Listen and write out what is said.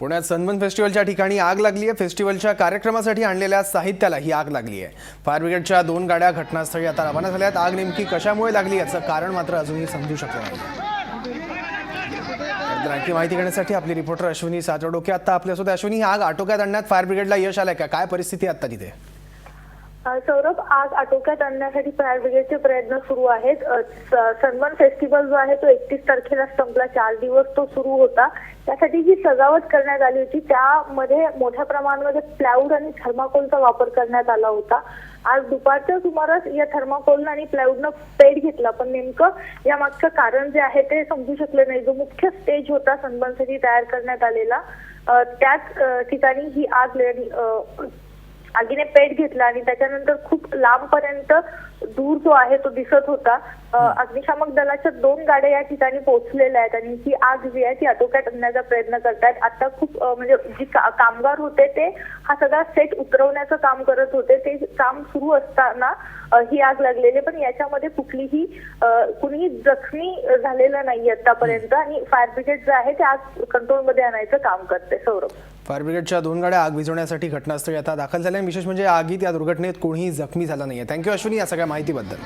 पुण्यात सनबन फेस्टिवलच्या ठिकाणी आग लागली आहे. फेस्टिवलच्या कार्यक्रमासाठी आणलेल्या साहित्याला ही आग लागली आहे. फायर ब्रिगेडच्या दोन गाड्या घटनास्थळी आता रवाना झाल्यात. आग नेमकी कशामुळे लागली याचं कारण मात्र अजूनही समजू शकलं नाही. आणखी माहिती घेण्यासाठी आपली रिपोर्टर अश्विनी सातवडोके. आता आपल्यासोबत अश्विनी ही आग आटोक्यात आणण्यात फायर ब्रिगेडला यश आलंय का? काय परिस्थिती आता तिथे? सौरभ आग आटोक्यात आणण्यासाठी फायर ब्रिगेडचे प्रयत्न सुरू आहेत. स- सन्मान फेस्टिवल जो आहे तो एकतीस तारखेला संपला. चार दिवस तो सुरू होता. त्यासाठी जी सजावट करण्यात आली होती त्यामध्ये मोठ्या प्रमाणामध्ये प्लाऊड आणि थर्माकोलचा वापर करण्यात आला होता. आज दुपारच्या सुमारास या थर्माकोलनं आणि प्लाऊडनं पेट घेतला. पण नेमकं या मागचं कारण जे आहे ते समजू शकलं नाही. जो मुख्य स्टेज होता सन्मानसाठी तयार करण्यात आलेला त्याच ठिकाणी ही आग आगीने पेट घेतला आणि त्याच्यानंतर खूप लांबपर्यंत दूर जो आहे तो दिसत होता. अग्निशामक दलाच्या दोन गाड्या या ठिकाणी पोहोचलेल्या आहेत आणि ही आग जी आहे ती आटोक्यात आणण्याचा प्रयत्न करतायत. आता खूप म्हणजे जी का- कामगार होते ते हा सगळा सेट उतरवण्याचं काम करत होते. ते काम सुरू असताना ही आग लागलेली पण याच्यामध्ये कुठलीही कुणीही जखमी झालेलं नाही आतापर्यंत आणि फायर ब्रिगेड जे आहे ते आग कंट्रोलमध्ये आणायचं काम करते सौरभ. फायर ब्रिगेडच्या दोन गाड्या आग विझवण्यासाठी घटनास्थळी आता दाखल झाल्या. विशेष म्हणजे आगीत या दुर्घटनेत कोणीही जखमी झाला नाही आहे थँक्यू अश्विनी या सगळ्या माहितीबद्दल.